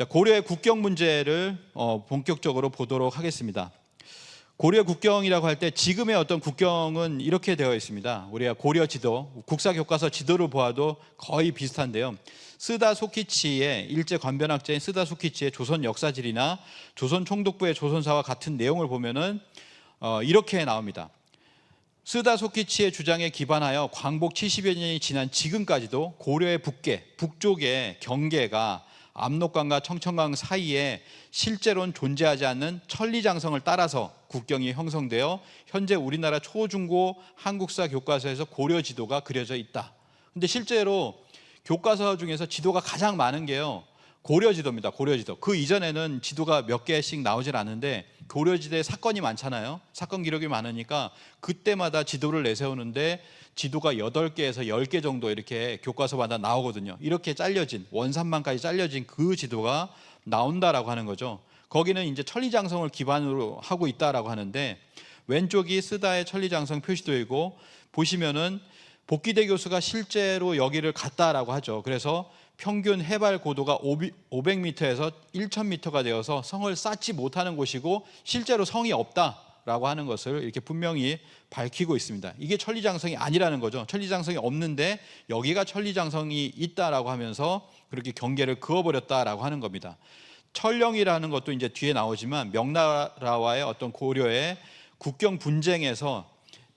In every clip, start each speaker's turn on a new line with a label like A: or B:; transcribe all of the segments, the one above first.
A: 자, 고려의 국경 문제를 어, 본격적으로 보도록 하겠습니다. 고려 국경이라고 할 때 지금의 어떤 국경은 이렇게 되어 있습니다. 우리가 고려 지도, 국사 교과서 지도를 보아도 거의 비슷한데요. 스다 소키치의 일제 관변학자인 스다 소키치의 조선 역사지리나 조선 총독부의 조선사와 같은 내용을 보면은 어, 이렇게 나옵니다. 스다 소키치의 주장에 기반하여 광복 70여 년이 지난 지금까지도 고려의 북계, 북쪽의 경계가 압록강과 청천강 사이에 실제로는 존재하지 않는 천리장성을 따라서 국경이 형성되어 현재 우리나라 초중고 한국사 교과서에서 고려 지도가 그려져 있다. 근데 실제로 교과서 중에서 지도가 가장 많은 게요. 고려 지도입니다. 고려 지도. 그 이전에는 지도가 몇 개씩 나오질 않는데 고려 지도에 사건이 많잖아요. 사건 기록이 많으니까 그때마다 지도를 내세우는데 지도가 8개에서 10개 정도 이렇게 교과서마다 나오거든요. 이렇게 잘려진 원산만까지 잘려진 그 지도가 나온다라고 하는 거죠. 거기는 이제 천리장성을 기반으로 하고 있다라고 하는데 왼쪽이 쓰다의 천리장성 표시도이고 보시면은 복기대 교수가 실제로 여기를 갔다라고 하죠. 그래서 평균 해발 고도가 500m에서 1000m가 되어서 성을 쌓지 못하는 곳이고 실제로 성이 없다라고 하는 것을 이렇게 분명히 밝히고 있습니다. 이게 천리장성이 아니라는 거죠. 천리장성이 없는데 여기가 천리장성이 있다라고 하면서 그렇게 경계를 그어버렸다라고 하는 겁니다. 철령이라는 것도 이제 뒤에 나오지만 명나라와의 어떤 고려의 국경 분쟁에서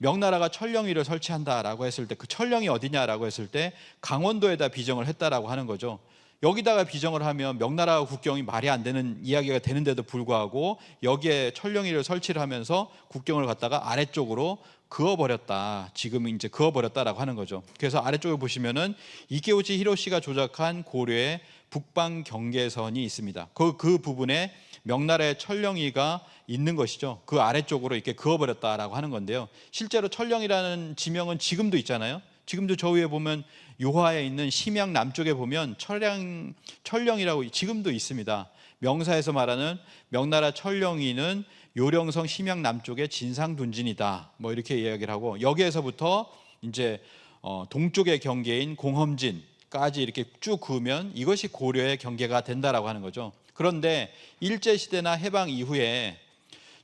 A: 명나라가 철령위를 설치한다라고 했을 때그 철령이 어디냐라고 했을 때 강원도에다 비정을 했다라고 하는 거죠. 여기다가 비정을 하면 명나라 국경이 말이 안 되는 이야기가 되는데도 불구하고 여기에 철령위를 설치를 하면서 국경을 갖다가 아래쪽으로 그어버렸다. 지금 이제 그어버렸다라고 하는 거죠. 그래서 아래쪽에 보시면은 이케우치 히로시가 조작한 고려의 북방 경계선이 있습니다. 그, 그 부분에 명나라의 철령이가 있는 것이죠. 그 아래쪽으로 이렇게 그어버렸다라고 하는 건데요. 실제로 철령이라는 지명은 지금도 있잖아요. 지금도 저 위에 보면 요하에 있는 심양 남쪽에 보면 철령 철령이라고 지금도 있습니다. 명사에서 말하는 명나라 철령이는 요령성 심양 남쪽의 진상 둔진이다. 뭐 이렇게 이야기를 하고 여기에서부터 이제 어, 동쪽의 경계인 공험진까지 이렇게 쭉 그으면 이것이 고려의 경계가 된다라고 하는 거죠. 그런데 일제 시대나 해방 이후에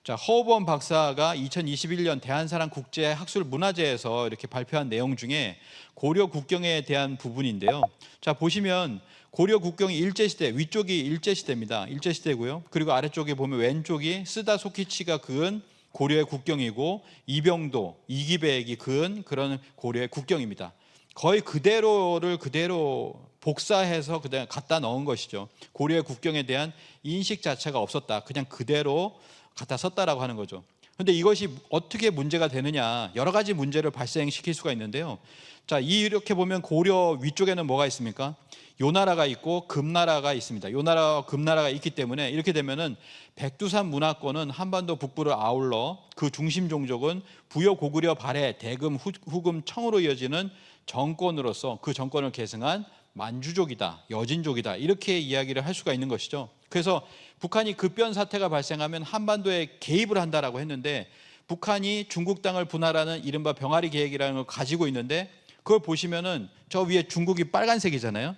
A: 자, 허우범 박사가 2021년 대한사랑 국제 학술 문화제에서 이렇게 발표한 내용 중에 고려 국경에 대한 부분인데요. 자, 보시면 고려 국경이 일제 시대 위쪽이 일제 시대입니다. 일제 시대고요. 그리고 아래쪽에 보면 왼쪽이 스다 소키치가 그은 고려의 국경이고 이병도 이기백이 그은 그런 고려의 국경입니다. 거의 그대로를 그대로 복사해서 그냥 갖다 넣은 것이죠. 고려의 국경에 대한 인식 자체가 없었다. 그냥 그대로 갖다 썼다라고 하는 거죠. 근데 이것이 어떻게 문제가 되느냐 여러 가지 문제를 발생시킬 수가 있는데요. 자 이렇게 보면 고려 위쪽에는 뭐가 있습니까? 요나라가 있고 금나라가 있습니다. 요나라와 금나라가 있기 때문에 이렇게 되면은 백두산 문화권은 한반도 북부를 아울러 그 중심 종족은 부여 고구려 발해 대금 후금 청으로 이어지는 정권으로서 그 정권을 계승한 만주족이다, 여진족이다 이렇게 이야기를 할 수가 있는 것이죠. 그래서 북한이 급변 사태가 발생하면 한반도에 개입을 한다라고 했는데 북한이 중국 땅을 분할하는 이른바 병아리 계획이라는 걸 가지고 있는데 그걸 보시면은 저 위에 중국이 빨간색이잖아요.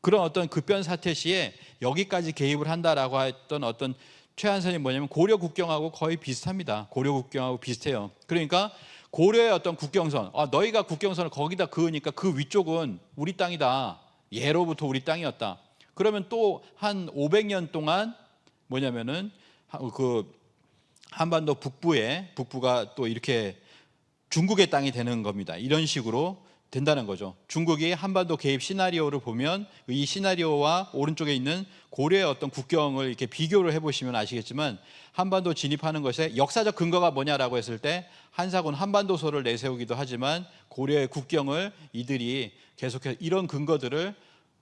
A: 그런 어떤 급변 사태 시에 여기까지 개입을 한다라고 했던 어떤 최한선이 뭐냐면 고려 국경하고 거의 비슷합니다. 고려 국경하고 비슷해요. 그러니까 고려의 어떤 국경선, 아, 너희가 국경선을 거기다 그으니까 그 위쪽은 우리 땅이다. 예로부터 우리 땅이었다. 그러면 또 한 500년 동안 뭐냐면은 그 한반도 북부에 북부가 또 이렇게 중국의 땅이 되는 겁니다. 이런 식으로 된다는 거죠. 중국이 한반도 개입 시나리오를 보면 이 시나리오와 오른쪽에 있는 고려의 어떤 국경을 이렇게 비교를 해보시면 아시겠지만 한반도 진입하는 것에 역사적 근거가 뭐냐라고 했을 때 한사군 한반도소를 내세우기도 하지만 고려의 국경을 이들이 계속해서 이런 근거들을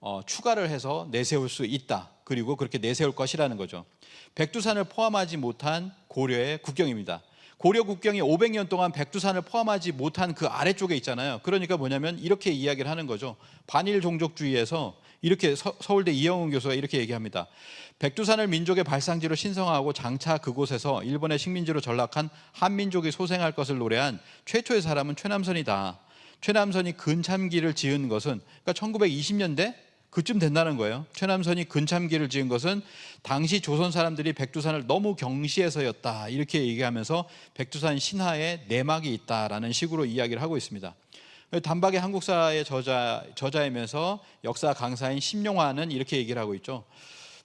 A: 어, 추가를 해서 내세울 수 있다. 그리고 그렇게 내세울 것이라는 거죠. 백두산을 포함하지 못한 고려의 국경입니다. 고려 국경이 500년 동안 백두산을 포함하지 못한 그 아래쪽에 있잖아요. 그러니까 뭐냐면 이렇게 이야기를 하는 거죠. 반일 종족주의에서 이렇게 서, 울대 이영훈 교수가 이렇게 얘기합니다. 백두산을 민족의 발상지로 신성하고 장차 그곳에서 일본의 식민지로 전락한 한민족이 소생할 것을 노래한 최초의 사람은 최남선이다. 최남선이 근참기를 지은 것은 그러니까 1920년대 그쯤 된다는 거예요. 최남선이 근참기를 지은 것은 당시 조선 사람들이 백두산을 너무 경시해서였다. 이렇게 얘기하면서 백두산 신화에 내막이 있다라는 식으로 이야기를 하고 있습니다. 단박에 한국사의 저자 저자이면서 역사 강사인 심용화는 이렇게 얘기를 하고 있죠.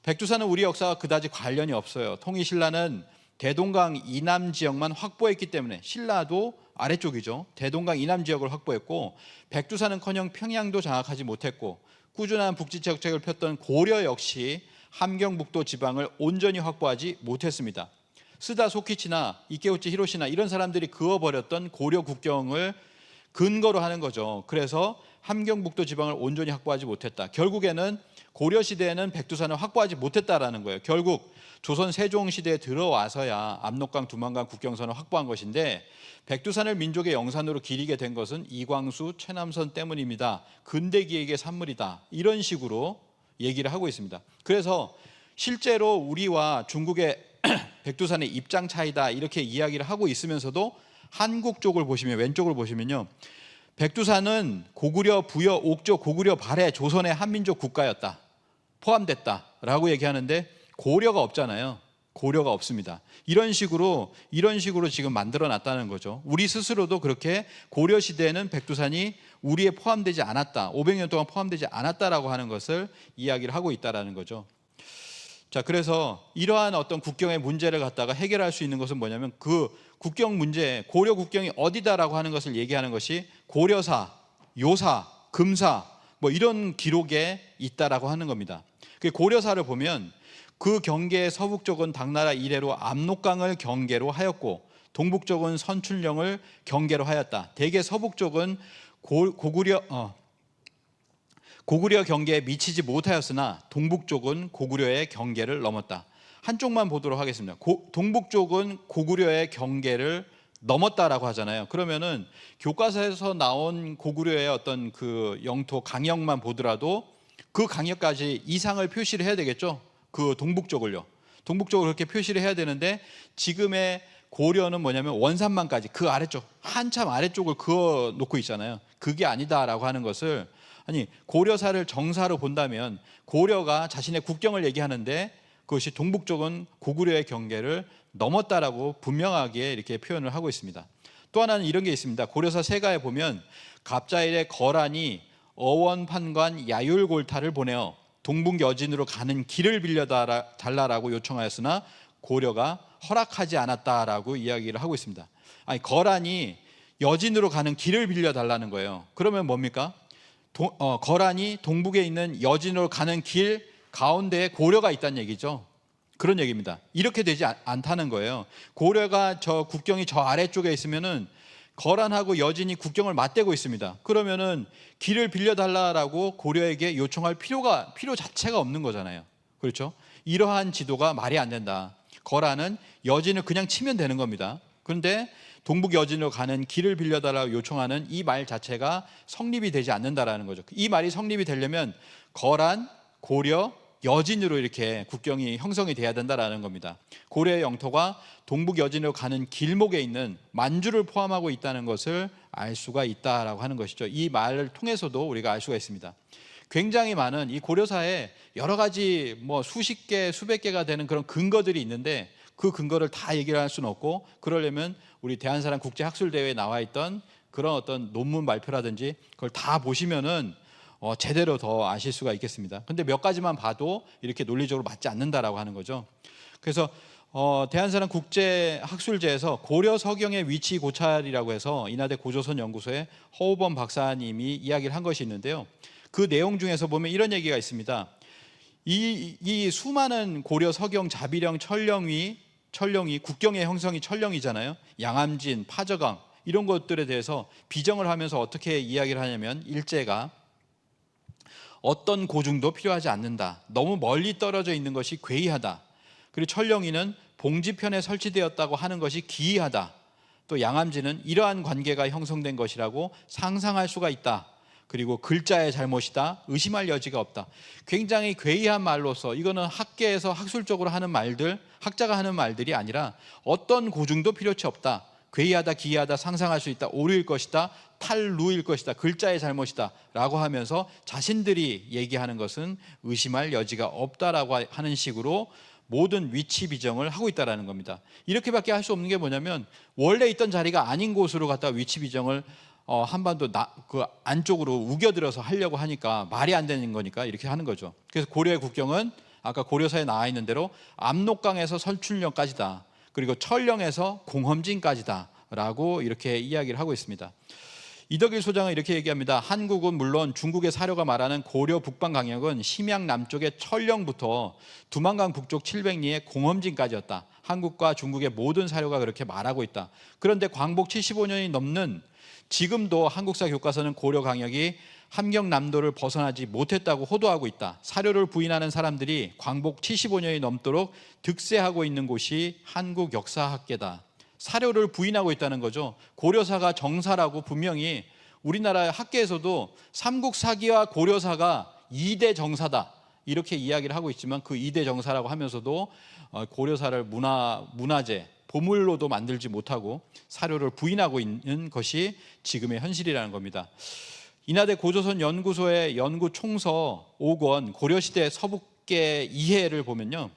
A: 백두산은 우리 역사와 그다지 관련이 없어요. 통일신라는 대동강 이남 지역만 확보했기 때문에 신라도 아래쪽이죠. 대동강 이남 지역을 확보했고 백두산은커녕 평양도 장악하지 못했고 꾸준한 북지 정책을 폈던 고려 역시 함경북도 지방을 온전히 확보하지 못했습니다. 스다 소키치나 이케우치 히로시나 이런 사람들이 그어버렸던 고려 국경을 근거로 하는 거죠. 그래서 함경북도 지방을 온전히 확보하지 못했다. 결국에는 고려 시대에는 백두산을 확보하지 못했다라는 거예요. 결국 조선 세종 시대에 들어와서야 압록강, 두만강 국경선을 확보한 것인데 백두산을 민족의 영산으로 기리게 된 것은 이광수, 최남선 때문입니다. 근대 기획의 산물이다. 이런 식으로 얘기를 하고 있습니다. 그래서 실제로 우리와 중국의 백두산의 입장 차이다 이렇게 이야기를 하고 있으면서도 한국 쪽을 보시면 왼쪽을 보시면요. 백두산은 고구려 부여 옥조 고구려 발해 조선의 한민족 국가였다. 포함됐다라고 얘기하는데 고려가 없잖아요. 고려가 없습니다. 이런 식으로 이런 식으로 지금 만들어 놨다는 거죠. 우리 스스로도 그렇게 고려 시대에는 백두산이 우리에 포함되지 않았다. 500년 동안 포함되지 않았다라고 하는 것을 이야기를 하고 있다라는 거죠. 자, 그래서 이러한 어떤 국경의 문제를 갖다가 해결할 수 있는 것은 뭐냐면 그 국경 문제, 고려 국경이 어디다라고 하는 것을 얘기하는 것이 고려사, 요사, 금사 뭐 이런 기록에 있다라고 하는 겁니다. 그 고려사를 보면 그 경계의 서북 쪽은 당나라 이래로 압록강을 경계로 하였고 동북 쪽은 선출령을 경계로 하였다. 대개 서북 쪽은 고, 고구려 어, 고구려 경계에 미치지 못하였으나 동북 쪽은 고구려의 경계를 넘었다. 한쪽만 보도록 하겠습니다. 고, 동북 쪽은 고구려의 경계를 넘었다라고 하잖아요. 그러면은 교과서에서 나온 고구려의 어떤 그 영토 강역만 보더라도 그 강역까지 이상을 표시를 해야 되겠죠. 그 동북 쪽을요. 동북 쪽을 그렇게 표시를 해야 되는데 지금의 고려는 뭐냐면 원산만까지 그 아래쪽 한참 아래쪽을 그어 놓고 있잖아요. 그게 아니다라고 하는 것을 아니 고려사를 정사로 본다면 고려가 자신의 국경을 얘기하는데 그것이 동북 쪽은 고구려의 경계를 넘었다라고 분명하게 이렇게 표현을 하고 있습니다. 또 하나는 이런 게 있습니다. 고려사 세가에 보면 갑자일의 거란이 어원 판관 야율골타를 보내어 동북 여진으로 가는 길을 빌려 달라라고 요청하였으나 고려가 허락하지 않았다라고 이야기를 하고 있습니다. 아니 거란이 여진으로 가는 길을 빌려 달라는 거예요. 그러면 뭡니까? 도, 어, 거란이 동북에 있는 여진으로 가는 길 가운데에 고려가 있다는 얘기죠. 그런 얘기입니다. 이렇게 되지 않, 다는 거예요. 고려가 저 국경이 저 아래쪽에 있으면은 거란하고 여진이 국경을 맞대고 있습니다. 그러면은 길을 빌려달라라고 고려에게 요청할 필요가 필요 자체가 없는 거잖아요. 그렇죠? 이러한 지도가 말이 안 된다. 거란은 여진을 그냥 치면 되는 겁니다. 그런데 동북 여진으로 가는 길을 빌려달라고 요청하는 이 말 자체가 성립이 되지 않는다라는 거죠. 이 말이 성립이 되려면 거란, 고려, 여진으로 이렇게 국경이 형성이 돼야 된다라는 겁니다. 고려의 영토가 동북 여진으로 가는 길목에 있는 만주를 포함하고 있다는 것을 알 수가 있다라고 하는 것이죠. 이 말을 통해서도 우리가 알 수가 있습니다. 굉장히 많은 이 고려사에 여러 가지 뭐 수십 개, 수백 개가 되는 그런 근거들이 있는데 그 근거를 다 얘기를 할 수는 없고 그러려면 우리 대한사람 국제학술대회에 나와 있던 그런 어떤 논문 발표라든지 그걸 다 보시면은 어, 제대로 더 아실 수가 있겠습니다. 근데 몇 가지만 봐도 이렇게 논리적으로 맞지 않는다라고 하는 거죠. 그래서 어, 대한사람 국제학술제에서 고려 서경의 위치 고찰이라고 해서 인하대 고조선 연구소의 허우범 박사님이 이야기를 한 것이 있는데요. 그 내용 중에서 보면 이런 얘기가 있습니다. 이, 이 수많은 고려 서경 자비령 철령위 철령이 국경의 형성이 철령이잖아요. 양암진, 파저강 이런 것들에 대해서 비정을 하면서 어떻게 이야기를 하냐면 일제가 어떤 고중도 필요하지 않는다. 너무 멀리 떨어져 있는 것이 괴이하다. 그리고 철령이는 봉지편에 설치되었다고 하는 것이 기이하다. 또 양암지는 이러한 관계가 형성된 것이라고 상상할 수가 있다. 그리고 글자의 잘못이다. 의심할 여지가 없다. 굉장히 괴이한 말로서 이거는 학계에서 학술적으로 하는 말들, 학자가 하는 말들이 아니라 어떤 고중도 필요치 없다. 괴이하다 기이하다 상상할 수 있다 오류일 것이다 탈루일 것이다 글자의 잘못이다 라고 하면서 자신들이 얘기하는 것은 의심할 여지가 없다라고 하는 식으로 모든 위치 비정을 하고 있다라는 겁니다. 이렇게밖에 할 수 없는 게 뭐냐면 원래 있던 자리가 아닌 곳으로 갖다 위치 비정을 어, 한반도 나, 그 안쪽으로 우겨들어서 하려고 하니까 말이 안 되는 거니까 이렇게 하는 거죠. 그래서 고려의 국경은 아까 고려사에 나와 있는 대로 압록강에서 설출령까지다. 그리고 철령에서 공험진까지다라고 이렇게 이야기를 하고 있습니다. 이덕일 소장은 이렇게 얘기합니다. 한국은 물론 중국의 사료가 말하는 고려 북방 강역은 심양 남쪽의 철령부터 두만강 북쪽 700리의 공험진까지였다. 한국과 중국의 모든 사료가 그렇게 말하고 있다. 그런데 광복 75년이 넘는 지금도 한국사 교과서는 고려 강역이 함경남도를 벗어나지 못했다고 호도하고 있다. 사료를 부인하는 사람들이 광복 75년이 넘도록 득세하고 있는 곳이 한국 역사학계다. 사료를 부인하고 있다는 거죠. 고려사가 정사라고 분명히 우리나라 학계에서도 삼국사기와 고려사가 2대 정사다. 이렇게 이야기를 하고 있지만 그 2대 정사라고 하면서도 어, 고려사를 문화 문화재 보물로도 만들지 못하고 사료를 부인하고 있는 것이 지금의 현실이라는 겁니다. 인하대 고조선 연구소의 연구 총서 5권 고려시대 서북계 이해를 보면요.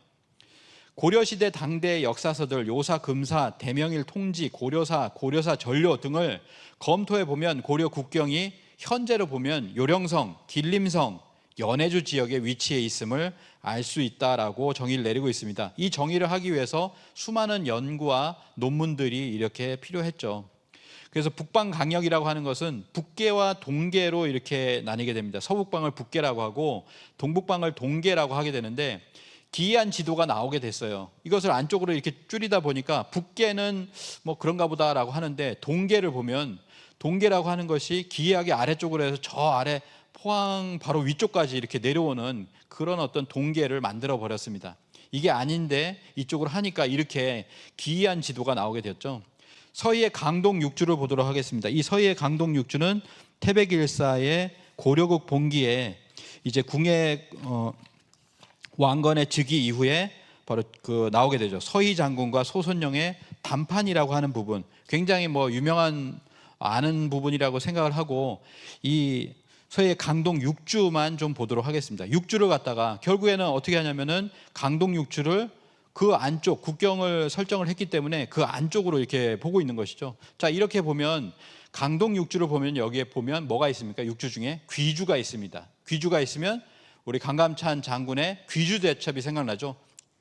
A: 고려시대 당대 역사서들 요사 금사 대명일 통지 고려사 고려사 전료 등을 검토해 보면 고려 국경이 현재로 보면 요령성 길림성 연해주 지역에 위치해 있음을 알 수 있다라고 정의를 내리고 있습니다. 이 정의를 하기 위해서 수많은 연구와 논문들이 이렇게 필요했죠. 그래서 북방 강역이라고 하는 것은 북계와 동계로 이렇게 나뉘게 됩니다. 서북방을 북계라고 하고 동북방을 동계라고 하게 되는데 기이한 지도가 나오게 됐어요. 이것을 안쪽으로 이렇게 줄이다 보니까 북계는 뭐 그런가 보다라고 하는데 동계를 보면 동계라고 하는 것이 기이하게 아래쪽으로 해서 저 아래 포항 바로 위쪽까지 이렇게 내려오는 그런 어떤 동계를 만들어 버렸습니다. 이게 아닌데 이쪽으로 하니까 이렇게 기이한 지도가 나오게 되었죠. 서희의 강동 육주를 보도록 하겠습니다. 이 서희의 강동 육주는 태백일사의 고려국 봉기에 이제 궁예 어, 왕건의 즉위 이후에 바로 그 나오게 되죠. 서희 장군과 소선영의 단판이라고 하는 부분, 굉장히 뭐 유명한 아는 부분이라고 생각을 하고 이 서해 강동 육주만 좀 보도록 하겠습니다. 육주를 갖다가 결국에는 어떻게 하냐면은 강동 육주를 그 안쪽 국경을 설정을 했기 때문에 그 안쪽으로 이렇게 보고 있는 것이죠. 자 이렇게 보면 강동 육주를 보면 여기에 보면 뭐가 있습니까? 육주 중에 귀주가 있습니다. 귀주가 있으면 우리 강감찬 장군의 귀주 대첩이 생각나죠.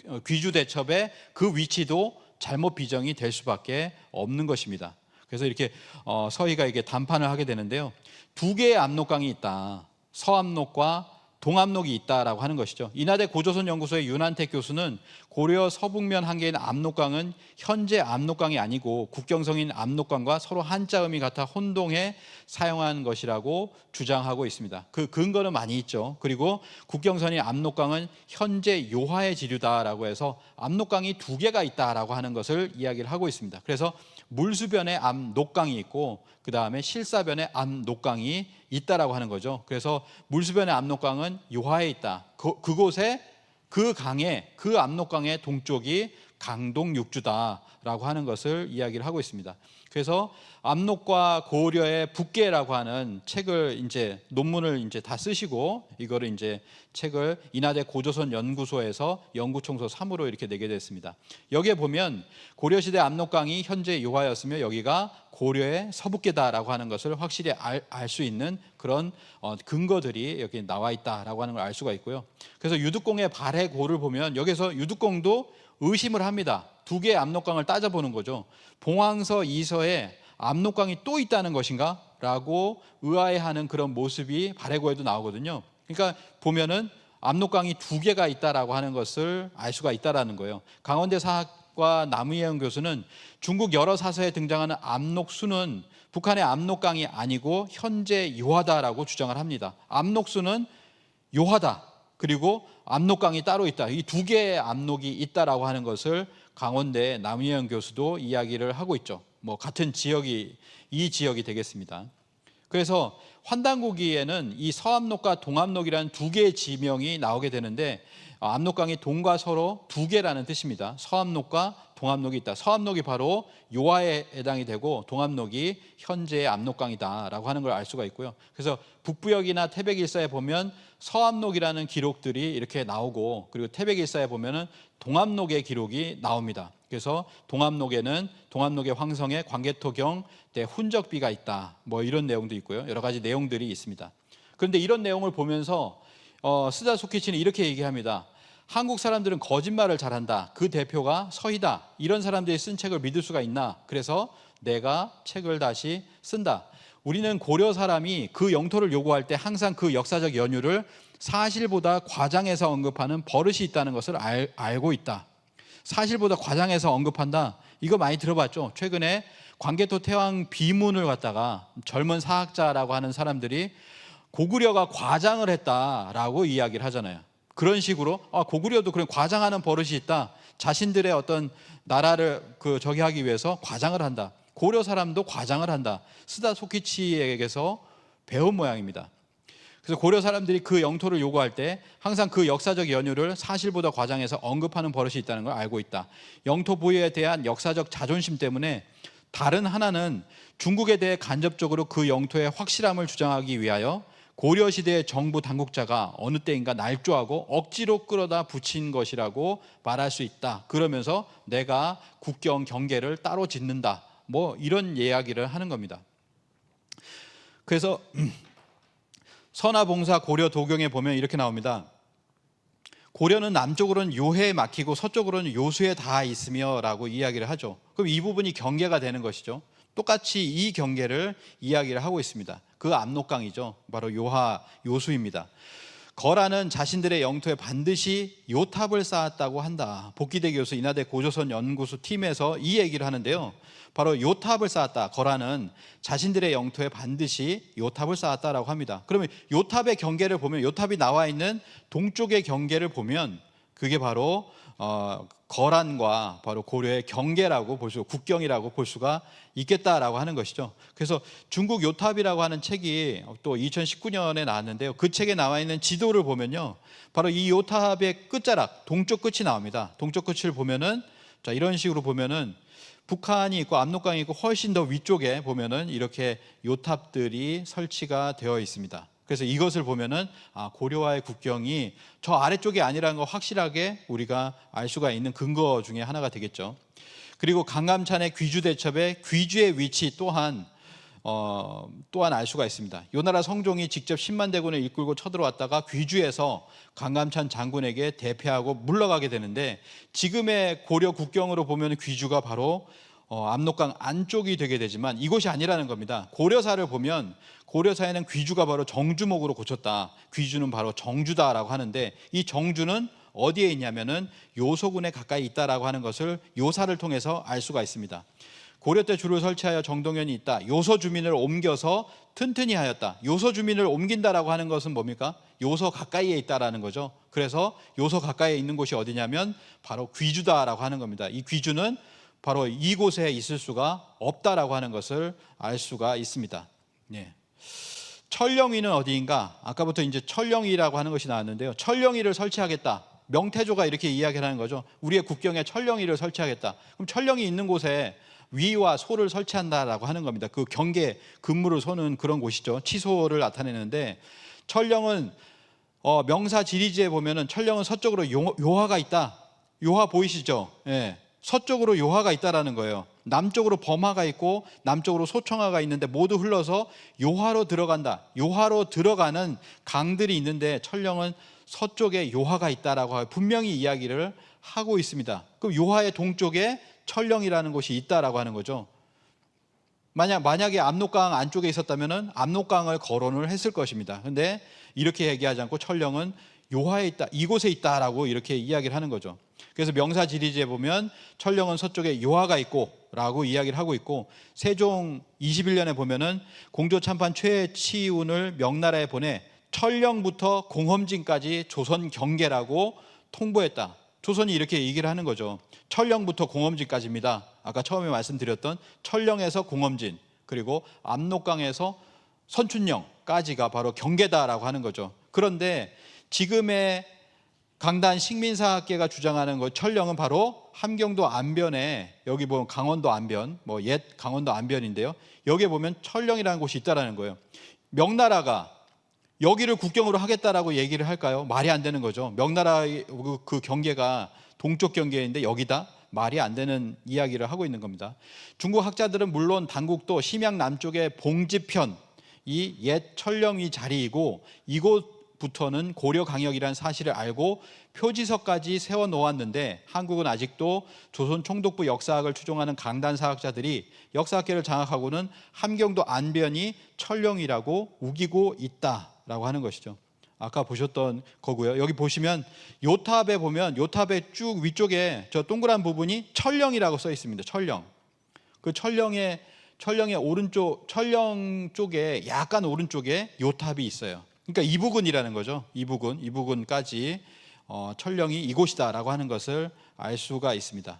A: 어, 귀주 대첩의 그 위치도 잘못 비정이 될 수밖에 없는 것입니다. 그래서 이렇게 어, 서희가 이게 단판을 하게 되는데요. 두 개의 압록강이 있다. 서압록과 동압록이 있다라고 하는 것이죠. 인하대 고조선 연구소의 윤한택 교수는 고려 서북면 한계인 압록강은 현재 압록강이 아니고 국경성인 압록강과 서로 한자음이 같아 혼동해 사용한 것이라고 주장하고 있습니다. 그 근거는 많이 있죠. 그리고 국경선인 압록강은 현재 요하의 지류다라고 해서 압록강이 두 개가 있다라고 하는 것을 이야기를 하고 있습니다. 그래서 물수변에 압록강이 있고 그 다음에 실사변에 압록강이 있다라고 하는 거죠. 그래서 물수변의 압록강은 요하에 있다. 그, 그곳에 그 강에 그 압록강의 동쪽이 강동 육주다라고 하는 것을 이야기를 하고 있습니다. 그래서 압록과 고려의 북계라고 하는 책을 이제 논문을 이제 다 쓰시고 이거를 이제 책을 인하대 고조선 연구소에서 연구총소 3으로 이렇게 내게 됐습니다. 여기에 보면 고려 시대 압록강이 현재 요하였으며 여기가 고려의 서북계다라고 하는 것을 확실히 알 수 있는 그런 어, 근거들이 여기 나와 있다라고 하는 걸 알 수가 있고요. 그래서 유득공의 발해 고를 보면 여기서 유득공도 의심을 합니다. 두 개의 압록강을 따져보는 거죠. 봉황서 이서에 압록강이 또 있다는 것인가? 라고 의아해하는 그런 모습이 발해고에도 나오거든요. 그러니까 보면은 압록강이 두 개가 있다라고 하는 것을 알 수가 있다라는 거예요. 강원대 사학과 남의영 교수는 중국 여러 사서에 등장하는 압록수는 북한의 압록강이 아니고 현재 요하다라고 주장을 합니다. 압록수는 요하다. 그리고 압록강이 따로 있다. 이 두 개의 압록이 있다라고 하는 것을 강원대 남희영 교수도 이야기를 하고 있죠. 뭐 같은 지역이 이 지역이 되겠습니다. 그래서 환단고기에는 이 서압록과 동압록이라는 두 개의 지명이 나오게 되는데 어, 압록강이 동과 서로 두 개라는 뜻입니다. 서압록과 동압록이 있다. 서압록이 바로 요하에 해당이 되고 동압록이 현재의 압록강이다라고 하는 걸 알 수가 있고요. 그래서 북부역이나 태백일사에 보면 서압록이라는 기록들이 이렇게 나오고 그리고 태백일사에 보면은 동압록의 기록이 나옵니다. 그래서 동압록에는 동압록의 황성에 광개토경 때 훈적비가 있다. 뭐 이런 내용도 있고요. 여러 가지 내용들이 있습니다. 그런데 이런 내용을 보면서 어, 스자 소키치는 이렇게 얘기합니다. 한국 사람들은 거짓말을 잘한다. 그 대표가 서희다. 이런 사람들이 쓴 책을 믿을 수가 있나? 그래서 내가 책을 다시 쓴다. 우리는 고려 사람이 그 영토를 요구할 때 항상 그 역사적 연유를 사실보다 과장해서 언급하는 버릇이 있다는 것을 알, 알고 있다. 사실보다 과장해서 언급한다. 이거 많이 들어봤죠. 최근에 광개토 태왕 비문을 갖다가 젊은 사학자라고 하는 사람들이 고구려가 과장을 했다라고 이야기를 하잖아요. 그런 식으로 아, 고구려도 그런 과장하는 버릇이 있다. 자신들의 어떤 나라를 그 저기 하기 위해서 과장을 한다. 고려 사람도 과장을 한다. 스다 소키치에게서 배운 모양입니다. 그래서 고려 사람들이 그 영토를 요구할 때 항상 그 역사적 연유를 사실보다 과장해서 언급하는 버릇이 있다는 걸 알고 있다. 영토 보유에 대한 역사적 자존심 때문에 다른 하나는 중국에 대해 간접적으로 그 영토의 확실함을 주장하기 위하여 고려 시대의 정부 당국자가 어느 때인가 날조하고 억지로 끌어다 붙인 것이라고 말할 수 있다. 그러면서 내가 국경 경계를 따로 짓는다. 뭐 이런 이야기를 하는 겁니다. 그래서 선화봉사 고려 도경에 보면 이렇게 나옵니다. 고려는 남쪽으로는 요해에 막히고 서쪽으로는 요수에 닿아 있으며 라고 이야기를 하죠. 그럼 이 부분이 경계가 되는 것이죠. 똑같이 이 경계를 이야기를 하고 있습니다. 그 압록강이죠. 바로 요하 요수입니다. 거라는 자신들의 영토에 반드시 요탑을 쌓았다고 한다. 복기대 교수 인하대 고조선 연구소 팀에서 이 얘기를 하는데요. 바로 요탑을 쌓았다. 거라는 자신들의 영토에 반드시 요탑을 쌓았다라고 합니다. 그러면 요탑의 경계를 보면 요탑이 나와 있는 동쪽의 경계를 보면 그게 바로 어, 거란과 바로 고려의 경계라고 볼 수, 국경이라고 볼 수가 있겠다라고 하는 것이죠. 그래서 중국 요탑이라고 하는 책이 또 2019년에 나왔는데요. 그 책에 나와 있는 지도를 보면요. 바로 이 요탑의 끝자락, 동쪽 끝이 나옵니다. 동쪽 끝을 보면은 자, 이런 식으로 보면은 북한이 있고 압록강이 있고 훨씬 더 위쪽에 보면은 이렇게 요탑들이 설치가 되어 있습니다. 그래서 이것을 보면은 아, 고려와의 국경이 저 아래쪽이 아니라는 거 확실하게 우리가 알 수가 있는 근거 중에 하나가 되겠죠. 그리고 강감찬의 귀주 대첩의 귀주의 위치 또한 어, 또한 알 수가 있습니다. 요나라 성종이 직접 10만 대군을 이끌고 쳐들어왔다가 귀주에서 강감찬 장군에게 대패하고 물러가게 되는데 지금의 고려 국경으로 보면 귀주가 바로 어, 압록강 안쪽이 되게 되지만 이곳이 아니라는 겁니다. 고려사를 보면 고려사에는 귀주가 바로 정주목으로 고쳤다. 귀주는 바로 정주다라고 하는데 이 정주는 어디에 있냐면은 요소군에 가까이 있다라고 하는 것을 요사를 통해서 알 수가 있습니다. 고려 때 주를 설치하여 정동현이 있다. 요소 주민을 옮겨서 튼튼히 하였다. 요소 주민을 옮긴다라고 하는 것은 뭡니까? 요소 가까이에 있다라는 거죠. 그래서 요소 가까이에 있는 곳이 어디냐면 바로 귀주다라고 하는 겁니다. 이 귀주는 바로 이곳에 있을 수가 없다라고 하는 것을 알 수가 있습니다. 예. 철령위는 어디인가? 아까부터 이제 철령위라고 하는 것이 나왔는데요. 철령위를 설치하겠다. 명태조가 이렇게 이야기를 하는 거죠. 우리의 국경에 철령위를 설치하겠다. 그럼 철령이 있는 곳에 위와 소를 설치한다라고 하는 겁니다. 그 경계 근무를 서는 그런 곳이죠. 치소를 나타내는데 철령은 어, 명사 지리지에 보면은 철령은 서쪽으로 요, 요하가 있다. 요하 보이시죠? 예. 서쪽으로 요하가 있다라는 거예요. 남쪽으로 범하가 있고 남쪽으로 소청하가 있는데 모두 흘러서 요하로 들어간다. 요하로 들어가는 강들이 있는데 철령은 서쪽에 요하가 있다라고 분명히 이야기를 하고 있습니다. 그럼 요하의 동쪽에 철령이라는 곳이 있다라고 하는 거죠. 만약 만약에 압록강 안쪽에 있었다면은 압록강을 거론을 했을 것입니다. 근데 이렇게 얘기하지 않고 철령은 요하에 있다, 이곳에 있다라고 이렇게 이야기를 하는 거죠. 그래서 명사 지리지에 보면 철령은 서쪽에 요하가 있고 라고 이야기를 하고 있고 세종 21년에 보면은 공조 참판 최치운을 명나라에 보내 철령부터 공험진까지 조선 경계라고 통보했다. 조선이 이렇게 얘기를 하는 거죠. 철령부터 공험진까지입니다. 아까 처음에 말씀드렸던 철령에서 공험진 그리고 압록강에서 선춘령까지가 바로 경계다라고 하는 거죠. 그런데 지금의 강단 식민사학계가 주장하는 것 철령은 바로 함경도 안변에 여기 보면 강원도 안변, 뭐 옛 강원도 안변인데요. 여기에 보면 철령이라는 곳이 있다라는 거예요. 명나라가 여기를 국경으로 하겠다라고 얘기를 할까요? 말이 안 되는 거죠. 명나라의 그- 그 경계가 동쪽 경계인데 여기다 말이 안 되는 이야기를 하고 있는 겁니다. 중국 학자들은 물론 당국도 심양 남쪽의 봉지편 이 옛 철령이 자리이고 이곳 부터는 고려 강역이라는 사실을 알고 표지서까지 세워 놓았는데 한국은 아직도 조선 총독부 역사학을 추종하는 강단 사학자들이 역사학계를 장악하고는 함경도 안변이 철령이라고 우기고 있다라고 하는 것이죠. 아까 보셨던 거고요. 여기 보시면 요탑에 보면 요탑의 쭉 위쪽에 저 동그란 부분이 철령이라고 써 있습니다. 철령. 그 철령의 철령의 오른쪽 철령 쪽에 약간 오른쪽에 요탑이 있어요. 그러니까 이부근이라는 거죠. 이부근 이부근까지 어, 철령이 이곳이다라고 하는 것을 알 수가 있습니다.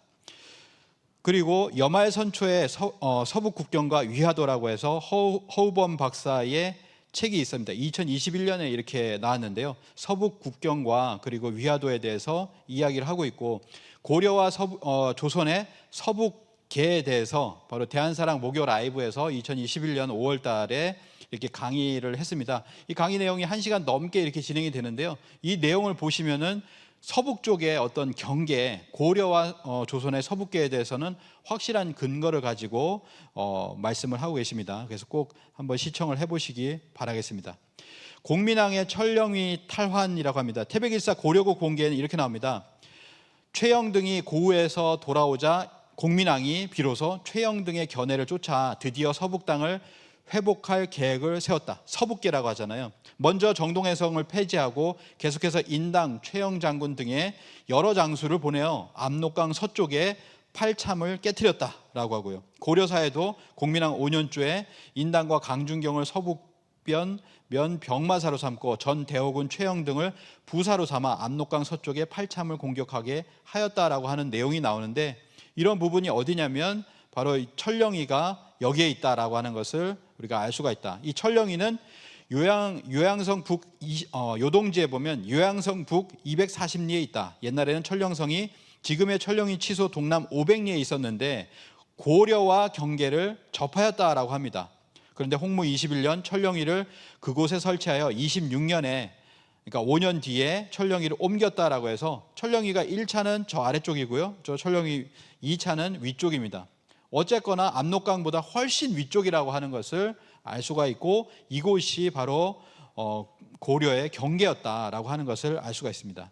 A: 그리고 여말선초의 서, 어, 서북 국경과 위화도라고 해서 허우, 허우범 박사의 책이 있습니다. 2021년에 이렇게 나왔는데요. 서북 국경과 그리고 위화도에 대해서 이야기를 하고 있고 고려와 서부, 어, 조선의 서북 계에 대해서 바로 대한사랑 목요 라이브에서 2021년 5월 달에 이렇게 강의를 했습니다. 이 강의 내용이 1시간 넘게 이렇게 진행이 되는데요. 이 내용을 보시면은 서북 쪽의 어떤 경계, 고려와 어, 조선의 서북계에 대해서는 확실한 근거를 가지고 어, 말씀을 하고 계십니다. 그래서 꼭 한번 시청을 해보시기 바라겠습니다. 공민왕의 철령위 탈환이라고 합니다. 태백일사 고려국 공개에는 이렇게 나옵니다. 최영 등이 고우에서 돌아오자 공민왕이 비로소 최영 등의 견해를 쫓아 드디어 서북당을 회복할 계획을 세웠다. 서북계라고 하잖아요. 먼저 정동해 성을 폐지하고 계속해서 인당, 최영 장군 등의 여러 장수를 보내어 압록강 서쪽에 팔참을 깨뜨렸다라고 하고요. 고려사에도 공민왕 5년주에 인당과 강준경을 서북변 면 병마사로 삼고 전 대호군 최영 등을 부사로 삼아 압록강 서쪽에 팔참을 공격하게 하였다라고 하는 내용이 나오는데 이런 부분이 어디냐면 바로 이 철령이가 여기에 있다라고 하는 것을 우리가 알 수가 있다. 이 철령이는 요양 요양성 북 이- 어, 요동지에 보면 요양성 북 240리에 있다. 옛날에는 철령성이 지금의 철령이 취소 동남 500리에 있었는데 고려와 경계를 접하였다라고 합니다. 그런데 홍무 21년 철령이를 그곳에 설치하여 26년에 그러니까 5년 뒤에 철령이를 옮겼다라고 해서 철령이가 1차는 저 아래쪽이고요. 저 철령이 2차는 위쪽입니다. 어쨌거나 압록강보다 훨씬 위쪽이라고 하는 것을 알 수가 있고 이곳이 바로 어, 고려의 경계였다라고 하는 것을 알 수가 있습니다.